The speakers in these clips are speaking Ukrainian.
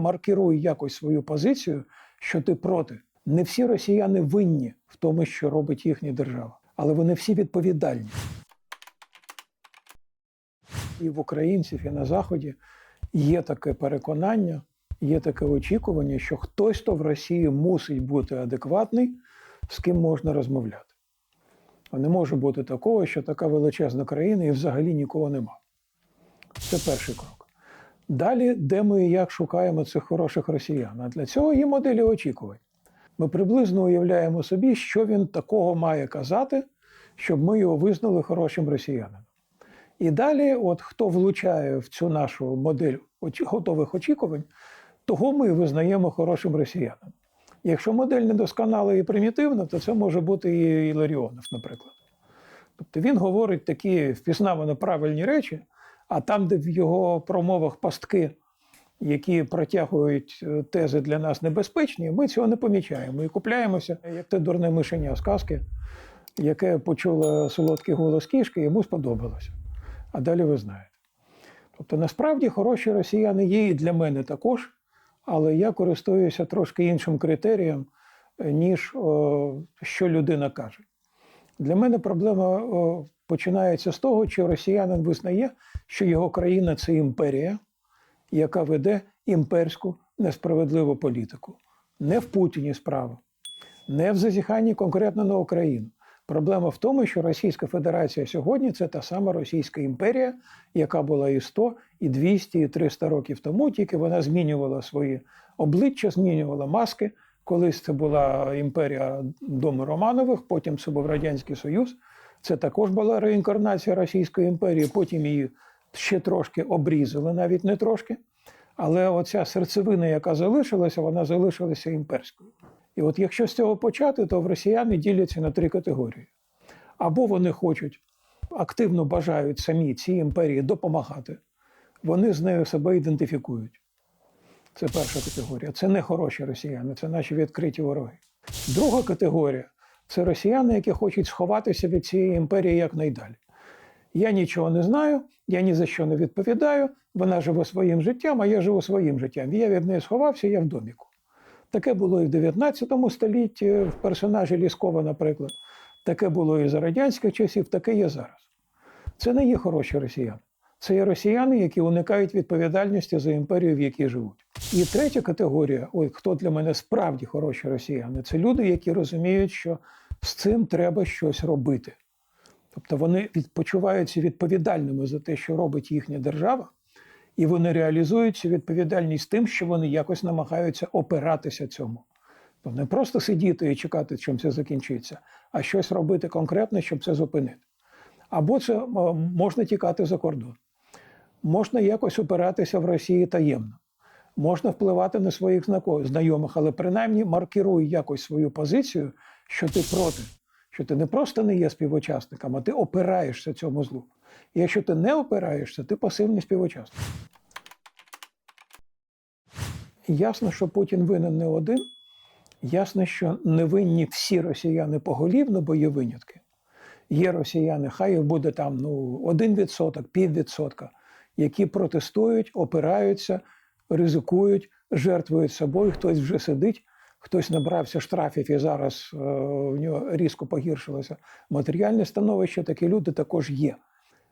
Маркируй якось свою позицію, що ти проти. Не всі росіяни винні в тому, що робить їхня держава, але вони всі відповідальні. І в українців, і на Заході є таке переконання, є таке очікування, що хтось то в Росії мусить бути адекватний, з ким можна розмовляти. А не може бути такого, що така величезна країна і взагалі нікого нема. Це перший крок. Далі, де ми і як шукаємо цих хороших росіян? А для цього є моделі очікувань. Ми приблизно уявляємо собі, що він такого має казати, щоб ми його визнали хорошим росіянином. І далі, от хто влучає в цю нашу модель готових очікувань, того ми визнаємо хорошим росіянином. Якщо модель недосконала і примітивна, то це може бути і Іларіонов, наприклад. Тобто він говорить такі впізнавано правильні речі, а там, де в його промовах пастки, які протягують е, тези для нас небезпечні, ми цього не помічаємо і купляємося, як те дурне мишеня з казки, яке почуло солодкий голос кішки, йому сподобалося. А далі ви знаєте. Тобто, насправді хороші росіяни є і для мене також, але я користуюся трошки іншим критерієм, е, ніж о, що людина каже. Для мене проблема о, починається з того, чи росіянин визнає, що його країна це імперія, яка веде імперську несправедливу політику. Не в Путіні справа, не в зазіханні конкретно на Україну. Проблема в тому, що Російська Федерація сьогодні це та сама Російська імперія, яка була і 100, і 200, і 300 років тому, тільки вона змінювала свої обличчя, змінювала маски. Колись це була імперія Дому Романових, потім це був Радянський Союз. Це також була реінкарнація Російської імперії, потім її ще трошки обрізали, навіть не трошки. Але оця серцевина, яка залишилася, вона залишилася імперською. І от якщо з цього почати, то в росіяни діляться на три категорії. Або вони хочуть, активно бажають самі цій імперії допомагати, вони з нею себе ідентифікують. Це перша категорія. Це не хороші росіяни, це наші відкриті вороги. Друга категорія це росіяни, які хочуть сховатися від цієї імперії якнайдалі. Я нічого не знаю, я ні за що не відповідаю. Вона живе своїм життям, а я живу своїм життям. Я від неї сховався, я в доміку. Таке було і в 19 столітті в персонажі Ліскова, наприклад. Таке було і за радянських часів, таке є зараз. Це не є хороші росіяни. Це є росіяни, які уникають відповідальності за імперію, в якій живуть. І третя категорія, ой, хто для мене справді хороші росіяни, це люди, які розуміють, що з цим треба щось робити. Тобто вони від- почуваються відповідальними за те, що робить їхня держава, і вони реалізують цю відповідальність тим, що вони якось намагаються опиратися цьому. Тобто не просто сидіти і чекати, чим це закінчиться, а щось робити конкретне, щоб це зупинити. Або це можна тікати за кордон, можна якось опиратися в Росії таємно, можна впливати на своїх знайомих, але принаймні маркируй якось свою позицію, що ти проти, що ти не просто не є співучасником, а ти опираєшся цьому злу. І якщо ти не опираєшся, ти пасивний співучасник. Ясно, що Путін винен не один. Ясно, що не винні всі росіяни поголівно, бо є винятки. Є росіяни, хай їх буде там ну, 1%, піввідсотка, які протестують, опираються, ризикують, жертвують собою. Хтось вже сидить, хтось набрався штрафів і зараз е, в нього різко погіршилося матеріальне становище. Такі люди також є.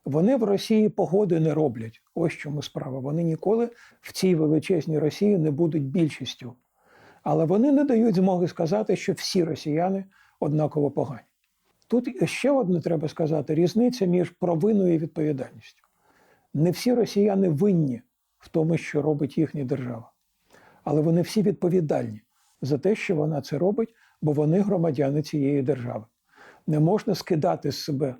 Вони в Росії погоди не роблять. Ось чому справа. Вони ніколи в цій величезній Росії не будуть більшістю. Але вони не дають змоги сказати, що всі росіяни однаково погані. Тут ще одне треба сказати: різниця між провиною і відповідальністю. Не всі росіяни винні в тому, що робить їхня держава, але вони всі відповідальні за те, що вона це робить, бо вони громадяни цієї держави. Не можна скидати з себе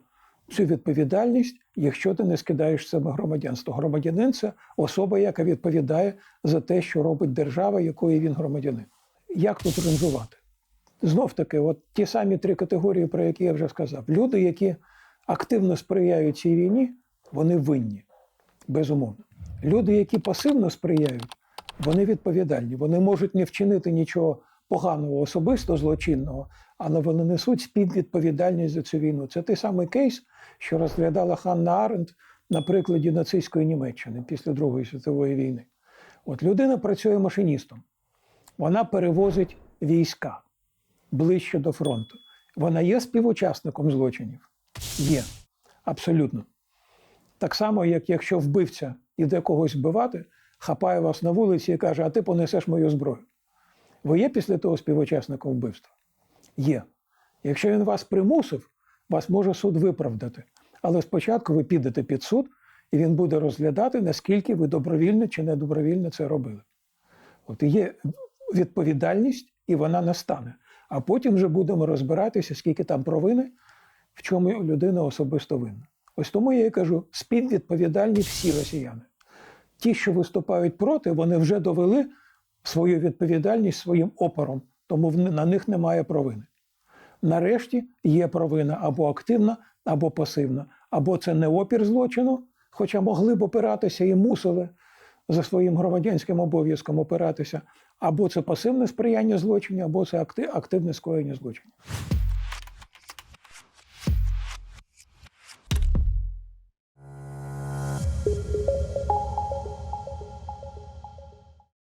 цю відповідальність, якщо ти не скидаєш з себе громадянство. Громадянин це особа, яка відповідає за те, що робить держава, якої він громадянин. Як тут ранжувати? Знов таки, от ті самі три категорії, про які я вже сказав. Люди, які активно сприяють цій війні, вони винні, безумовно. Люди, які пасивно сприяють, вони відповідальні. Вони можуть не вчинити нічого поганого, особисто злочинного, але вони несуть співвідповідальність за цю війну. Це той самий кейс, що розглядала Ханна Аренд на прикладі нацистської Німеччини після Другої світової війни. От людина працює машиністом, вона перевозить війська ближче до фронту. Вона є співучасником злочинів? Є. Абсолютно. Так само, як якщо вбивця іде когось вбивати, хапає вас на вулиці і каже, а ти понесеш мою зброю. Ви є після того співучасником вбивства? Є. Якщо він вас примусив, вас може суд виправдати. Але спочатку ви підете під суд, і він буде розглядати, наскільки ви добровільно чи недобровільно це робили. От є відповідальність, і вона настане. А потім вже будемо розбиратися, скільки там провини, в чому людина особисто винна. Ось тому я і кажу: співвідповідальні всі росіяни. Ті, що виступають проти, вони вже довели свою відповідальність своїм опором, тому на них немає провини. Нарешті є провина або активна, або пасивна, або це не опір злочину, хоча могли б опиратися і мусили за своїм громадянським обов'язком опиратися, або це пасивне сприяння злочину, або це активне скоєння злочину.